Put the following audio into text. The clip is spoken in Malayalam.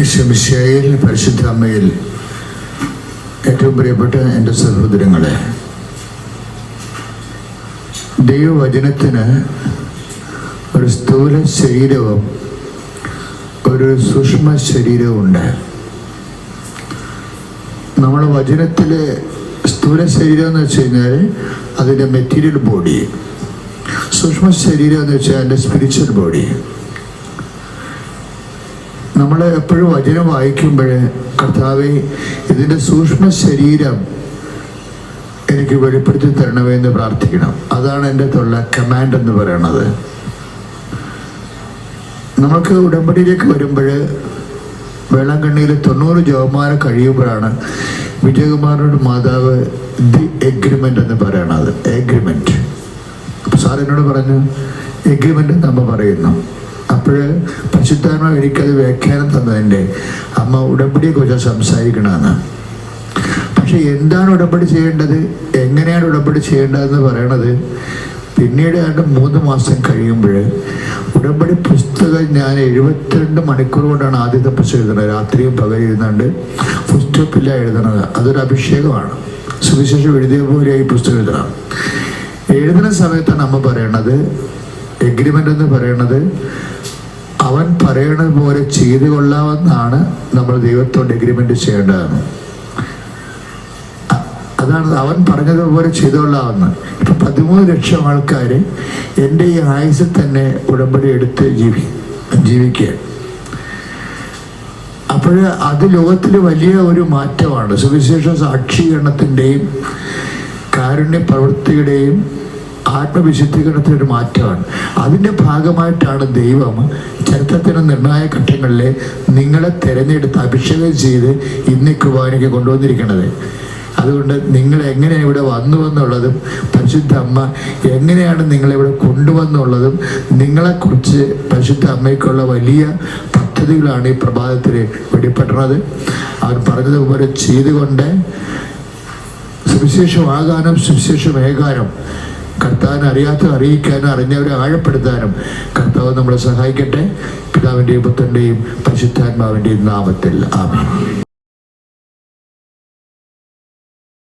ഈശ്വമിശയിൽ പരിശുദ്ധ അമ്മയിൽ ഏറ്റവും പ്രിയപ്പെട്ട എന്റെ സഹോദരങ്ങളെ ദൈവവചനത്തിന് ഒരു സ്ഥൂല ശരീരവും ഒരു സൂക്ഷ്മ ശരീരവും ഉണ്ട്. നമ്മൾ വചനത്തിലെ സ്ഥൂല ശരീരം എന്ന് വെച്ച് കഴിഞ്ഞാൽ അതിന്റെ മെറ്റീരിയൽ ബോഡി സൂക്ഷ്മ ശരീരം എന്ന് വെച്ചാൽ അതിന്റെ സ്പിരിച്വൽ ബോഡി. നമ്മൾ എപ്പോഴും വചനം വായിക്കുമ്പോൾ കർത്താവെ ഇതിന്റെ സൂക്ഷ്മ ശരീരം എനിക്ക് വെളിപ്പെടുത്തി തരണമേ എന്ന് പ്രാർത്ഥിക്കണം. അതാണ് എന്റെ തൊള്ള കമാൻഡ് എന്ന് പറയണത്. നമുക്ക് ഉടമ്പടിയിലേക്ക് വരുമ്പോൾ വേളാങ്കണ്ണിയിൽ തൊണ്ണൂറ് ജവമാനം കഴിയുമ്പോഴാണ് വിജയകുമാറിനോട് മാതാവ് ദി എഗ്രിമെന്റ് എന്ന് പറയണത്. എഗ്രിമെന്റ് അപ്പോൾ സാർ എന്നോട് പറഞ്ഞു എഗ്രിമെന്റ് അമ്മ പറയുന്നു. അപ്പോൾ പരിശുദ്ധാത്മാവ് എനിക്കത് വ്യാഖ്യാനം തന്നതിന്റെ അമ്മ ഉടമ്പടിയെ കുറിച്ച് സംസാരിക്കണമെന്ന് പക്ഷെ എന്താണ് ഉടമ്പടി ചെയ്യേണ്ടത്? എങ്ങനെയാണ് ഉടമ്പടി ചെയ്യേണ്ടതെന്ന് പറയണത്? പിന്നീട് ഏതാണ്ട് മൂന്ന് മാസം കഴിയുമ്പോൾ ഉടമ്പടി പുസ്തകം ഞാൻ എഴുപത്തിരണ്ട് മണിക്കൂർ കൊണ്ടാണ് ആദ്യത്തെ പുസ്തകം എഴുതുന്നത്. രാത്രിയും പകൽ എഴുതുന്നുണ്ട് പുസ്തകപ്പില്ല എഴുതുന്നത്. അതൊരു അഭിഷേകമാണ്. സുവിശേഷം എഴുതിയ പോലെ ഈ പുസ്തകം എഴുതണം. എഴുതുന്ന സമയത്താണ് അമ്മ പറയണത് എഗ്രിമെന്റ് എന്ന് പറയുന്നത് അവൻ പറയണത് പോലെ ചെയ്തു കൊള്ളാമെന്നാണ് നമ്മൾ ദൈവത്തോട് എഗ്രിമെന്റ് ചെയ്യേണ്ടതെന്ന്. അ- അതാണ് അവൻ പറഞ്ഞതുപോലെ ചെയ്തുകൊള്ളാമെന്ന് ഇപ്പൊ പതിമൂന്ന് ലക്ഷം ആൾക്കാർ എന്റെ ഈ ആയുസിൽ തന്നെ ഉടമ്പടി എടുത്ത് ജീവി ജീവിക്കുക. അപ്പോൾ അത് ലോകത്തിൽ വലിയ ഒരു മാറ്റമാണ്. സുവിശേഷ സാക്ഷീകരണത്തിന്റെയും കാരുണ്യ പ്രവൃത്തിയുടെയും ആത്മവിശുദ്ധീകരണത്തിന്റെ ഒരു മാറ്റമാണ്. അതിന്റെ ഭാഗമായിട്ടാണ് ദൈവം ചരിത്രത്തിന്റെ നിർണായ ഘട്ടങ്ങളിൽ നിങ്ങളെ തിരഞ്ഞെടുത്ത് അഭിഷേകം ചെയ്ത് ഇന്ന് കുർബാനയ്ക്ക് കൊണ്ടുവന്നിരിക്കുന്നത്. അതുകൊണ്ട് നിങ്ങൾ എങ്ങനെയാണ് ഇവിടെ വന്നു എന്നുള്ളതും പരിശുദ്ധ അമ്മ എങ്ങനെയാണ് നിങ്ങളിവിടെ കൊണ്ടുവന്നുള്ളതും നിങ്ങളെക്കുറിച്ച് പരിശുദ്ധ അമ്മയ്ക്കുള്ള വലിയ പദ്ധതികളാണ് ഈ പ്രഭാതത്തിൽ വെളിപ്പെടുന്നത്. അവർ പറഞ്ഞതുപോലെ ചെയ്തുകൊണ്ട് സുവിശേഷമാകാനും സുവിശേഷമേകാനും കർത്താവിനെ അറിയാത്ത അറിയിക്കാനും അറിഞ്ഞവരെ ആഴപ്പെടുത്താനും കർത്താവ് നമ്മളെ സഹായിക്കട്ടെ. പിതാവിന്റെയും പുത്രന്റെയും പരിശുദ്ധാത്മാവിന്റെയും നാമത്തിൽ. ആമേൻ.